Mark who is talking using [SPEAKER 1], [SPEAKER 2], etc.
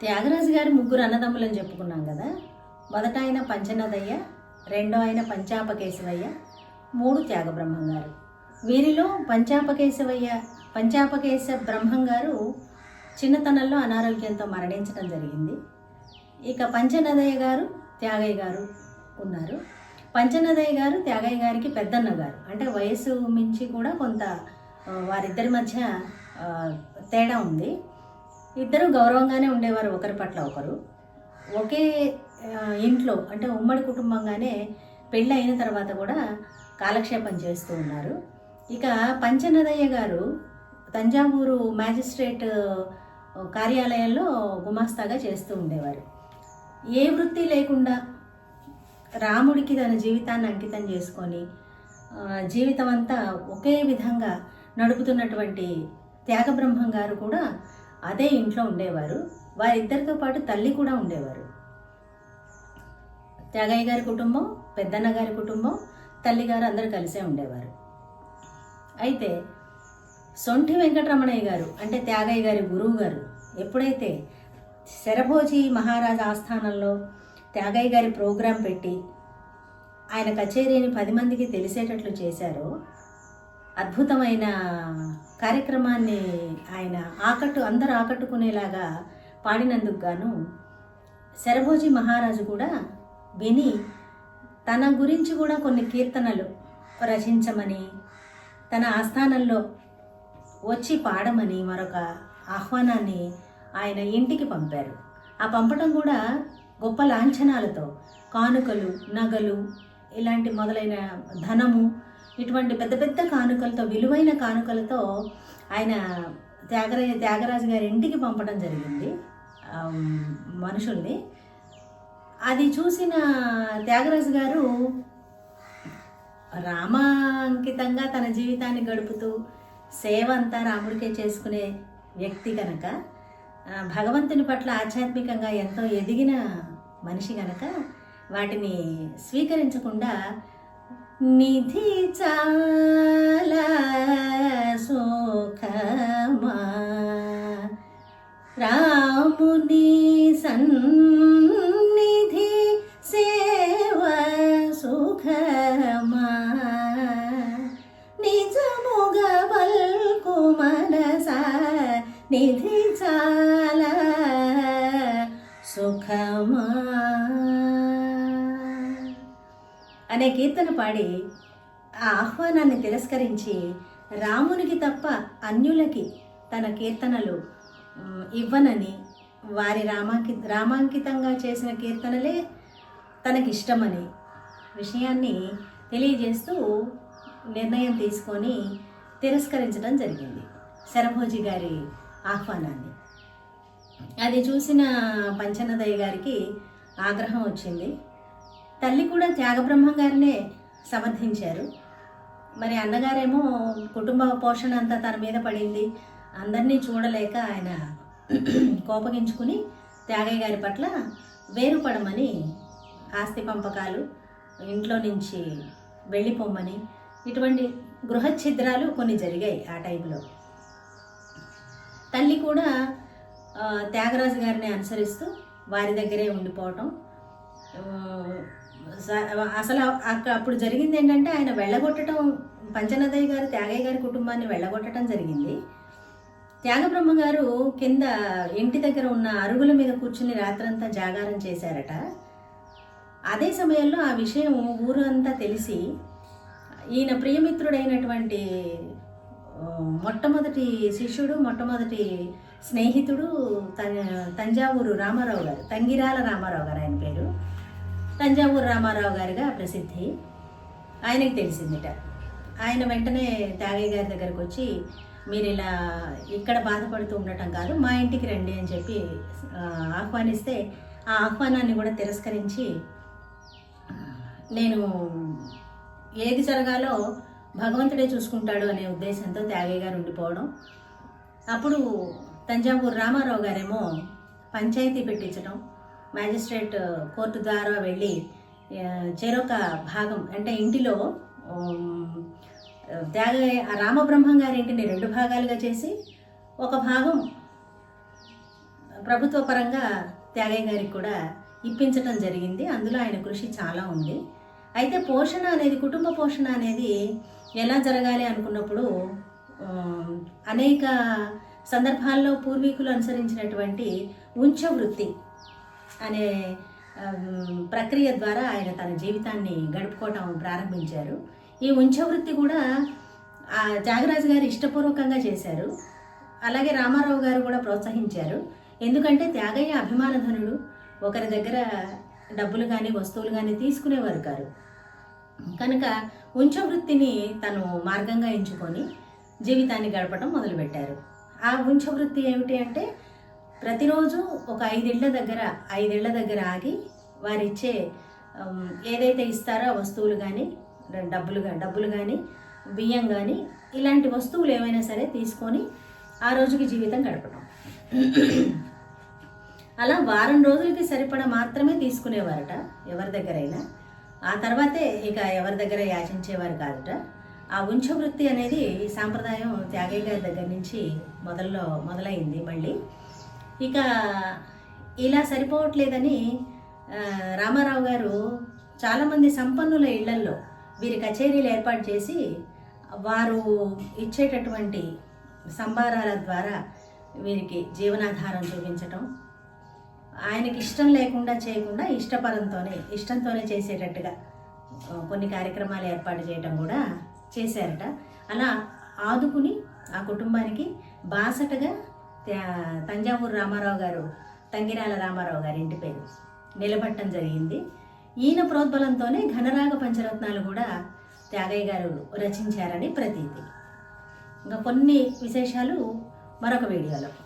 [SPEAKER 1] త్యాగరాజు గారి ముగ్గురు అన్నదమ్ములని చెప్పుకున్నాం కదా. మొదట ఆయన పంచనదయ్య రెండో ఆయన పంచాపకేశవయ్య మూడు త్యాగబ్రహ్మం గారు వీరిలో పంచాపకేశవయ్య పంచాపకేశ బ్రహ్మం గారు చిన్నతనంలో అనారోగ్యంతో మరణించడం జరిగింది. ఇక పంచనదయ్య గారు త్యాగయ్య గారు ఉన్నారు. పంచనదయ్య గారు త్యాగయ్య గారికి పెద్దన్న గారు అంటే వయసు మించి కూడా కొంత వారిద్దరి మధ్య తేడా ఉంది. ఇద్దరు గౌరవంగానే ఉండేవారు ఒకరి పట్ల ఒకరు. ఒకే ఇంట్లో అంటే ఉమ్మడి కుటుంబంగానే పెళ్ళి అయిన తర్వాత కూడా కాలక్షేపం చేస్తూ ఉన్నారు. ఇక పంచనదయ్య గారు తంజావూరు మ్యాజిస్ట్రేట్ కార్యాలయంలో గుమాస్తాగా చేస్తూ ఉండేవారు. ఏ వృత్తి లేకుండా రాముడికి తన జీవితాన్ని అంకితం చేసుకొని జీవితం అంతా ఒకే విధంగా నడుపుతున్నటువంటి త్యాగబ్రహ్మం గారు కూడా అదే ఇంట్లో ఉండేవారు. వారిద్దరితో పాటు తల్లి కూడా ఉండేవారు. త్యాగయ్య గారి కుటుంబం పెద్దన్న గారి కుటుంబం తల్లిగారు అందరూ కలిసే ఉండేవారు. అయితే సొంఠి వెంకటరమణయ్య గారు అంటే త్యాగయ్య గారి గురువు గారు ఎప్పుడైతే శరభోజీ మహారాజా ఆస్థానంలో త్యాగయ్య గారి ప్రోగ్రాం పెట్టి ఆయన కచేరీని పది మందికి తెలిసేటట్లు చేశారో అద్భుతమైన కార్యక్రమాన్ని ఆయన ఆకట్టు అందరూ ఆకట్టుకునేలాగా పాడినందుకు గాను శరభోజీ మహారాజు కూడా విని తన గురించి కూడా కొన్ని కీర్తనలు రచించమని తన ఆస్థానంలో వచ్చి పాడమని మరొక ఆహ్వానాన్ని ఆయన ఇంటికి పంపారు. ఆ పంపటం కూడా గొప్ప లాంఛనాలతో కానుకలు నగలు ఇలాంటి మొదలైన ధనము ఇటువంటి పెద్ద పెద్ద కానుకలతో విలువైన కానుకలతో ఆయన త్యాగరాజ త్యాగరాజు గారి ఇంటికి పంపడం జరిగింది. మనుషుల్ని. అది చూసిన త్యాగరాజు గారు రామాంకితంగా తన జీవితాన్ని గడుపుతూ సేవ అంతా రాముడికే చేసుకునే వ్యక్తి కనుక భగవంతుని పట్ల ఆధ్యాత్మికంగా ఎంతో ఎదిగిన మనిషి కనుక వాటిని స్వీకరించకుండా నిధి చాలా సుఖమా. రాముని సన్నిధి సేవ సుఖమా. నిజముగ బల్కు మనస నిధి చాలా సుఖమా. అనే కీర్తన పాడి ఆ ఆహ్వానాన్ని తిరస్కరించి రామునికి తప్ప అన్యులకి తన కీర్తనలు ఇవ్వనని వారి రామాంకి రామాంకితంగా చేసిన కీర్తనలే తనకిష్టమని విషయాన్ని తెలియజేస్తూ నిర్ణయం తీసుకొని తిరస్కరించడం జరిగింది శరభోజి గారి ఆహ్వానాన్ని. అది చూసిన పంచనదయ్య గారికి ఆగ్రహం వచ్చింది. తల్లి కూడా త్యాగబ్రహ్మం గారినే సమర్థించారు. మరి అన్నగారేమో కుటుంబ పోషణ అంతా తన మీద పడింది. అందరినీ చూడలేక ఆయన కోపగించుకుని త్యాగయ్య గారి పట్ల వేరుపడమని ఆస్తి పంపకాలు ఇంట్లో నుంచి వెళ్ళిపోమ్మని ఇటువంటి గృహఛిద్రాలు కొన్ని జరిగాయి ఆ టైంలో. తల్లి కూడా త్యాగరాజు గారిని అనుసరిస్తూ వారి దగ్గరే ఉండిపోవటం అసలు అప్పుడు జరిగింది ఏంటంటే ఆయన వెళ్ళగొట్టడం పంచనదయ్య గారు త్యాగయ్య గారి కుటుంబాన్ని వెళ్ళగొట్టడం జరిగింది. త్యాగబ్రహ్మ గారు కింద ఇంటి దగ్గర ఉన్న అరుగుల మీద కూర్చుని రాత్రంతా జాగారం చేశారట. అదే సమయంలో ఆ విషయం ఊరు అంతా తెలిసి ఈయన ప్రియమిత్రుడైనటువంటి మొట్టమొదటి శిష్యుడు మొట్టమొదటి స్నేహితుడు తంజావూరు రామారావు గారు తంగిరాల రామారావు గారు ఆయన పేరు. తంజావూరు రామారావు గారిగా ప్రసిద్ధి. ఆయనకి తెలిసిందిట. ఆయన వెంటనే త్యాగయ్య గారి దగ్గరకు వచ్చి మీరు ఇలా ఇక్కడ బాధపడుతూ ఉండటం కాదు మా ఇంటికి రండి అని చెప్పి ఆహ్వానిస్తే ఆ ఆహ్వానాన్ని కూడా తిరస్కరించి నేను ఏది జరగాలో భగవంతుడే చూసుకుంటాడు అనే ఉద్దేశంతో త్యాగయ్య గారు ఉండిపోవడం. అప్పుడు తంజావూరు రామారావు గారేమో పంచాయతీ పెట్టించడం మ్యాజిస్ట్రేట్ కోర్టు ద్వారా వెళ్ళి చెరొక భాగం అంటే ఇంటిలో త్యాగ రామబ్రహ్మం గారి ఇంటిని రెండు భాగాలుగా చేసి ఒక భాగం ప్రభుత్వ పరంగా త్యాగయ్య గారికి కూడా ఇప్పించటం జరిగింది. అందులో ఆయన కృషి చాలా ఉంది. అయితే పోషణ అనేది కుటుంబ పోషణ అనేది ఎలా జరగాలి అనుకున్నప్పుడు అనేక సందర్భాల్లో పూర్వీకులు అనుసరించినటువంటి ఉంచ వృత్తి అనే ప్రక్రియ ద్వారా ఆయన తన జీవితాన్ని గడుపుకోవటం ప్రారంభించారు. ఈ ఉంచ వృత్తి కూడా ఆ త్యాగరాజు గారు ఇష్టపూర్వకంగా చేశారు. అలాగే రామారావు గారు కూడా ప్రోత్సహించారు. ఎందుకంటే త్యాగయ్య అభిమానధనుడు ఒకరి దగ్గర డబ్బులు కానీ వస్తువులు కానీ తీసుకునేవారు గారు కనుక ఉంచ వృత్తిని తను మార్గంగా ఎంచుకొని జీవితాన్ని గడపడం మొదలుపెట్టారు. ఆ ఉంచ వృత్తి ఏమిటి అంటే ప్రతిరోజు ఒక ఐదేళ్ళ దగ్గర ఐదేళ్ళ దగ్గర ఆగి వారిచ్చే ఏదైతే ఇస్తారో వస్తువులు కానీ డబ్బులు డబ్బులు కానీ బియ్యం కానీ ఇలాంటి వస్తువులు ఏమైనా సరే తీసుకొని ఆ రోజుకి జీవితం గడపడం అలా వారం రోజులకి సరిపడా మాత్రమే తీసుకునేవారట ఎవరి దగ్గరైనా. ఆ తర్వాతే ఇక ఎవరి దగ్గర యాచించేవారు కాదట. ఆ ఉంచవృత్తి అనేది ఈ సాంప్రదాయం త్యాగయ్య గారి దగ్గర నుంచి మొదల్లో మొదలైంది మళ్ళీ. ఇక ఇలా సరిపోవట్లేదని రామారావు గారు చాలామంది సంపన్నుల ఇళ్ళల్లో వీరి కచేరీలు ఏర్పాటు చేసి వారు ఇచ్చేటటువంటి సంభారాల ద్వారా వీరికి జీవనాధారం చూపించటం ఆయనకి ఇష్టం లేకుండా చేయకుండా ఇష్టపరంతోనే ఇష్టంతోనే చేసేటట్టుగా కొన్ని కార్యక్రమాలు ఏర్పాటు చేయటం కూడా చేశారట. అలా ఆదుకుని ఆ కుటుంబానికి బాసటగా తంజావూరు రామారావు గారు తంగిరాల రామారావు గారి ఇంటి పేరు నిలబట్టడం జరిగింది. ఈయన ప్రోద్బలంతోనే ఘనరాగ పంచరత్నాలు కూడా త్యాగయ్య గారు రచించారని ప్రతీతి. ఇంకా కొన్ని విశేషాలు మరొక వీడియోలో.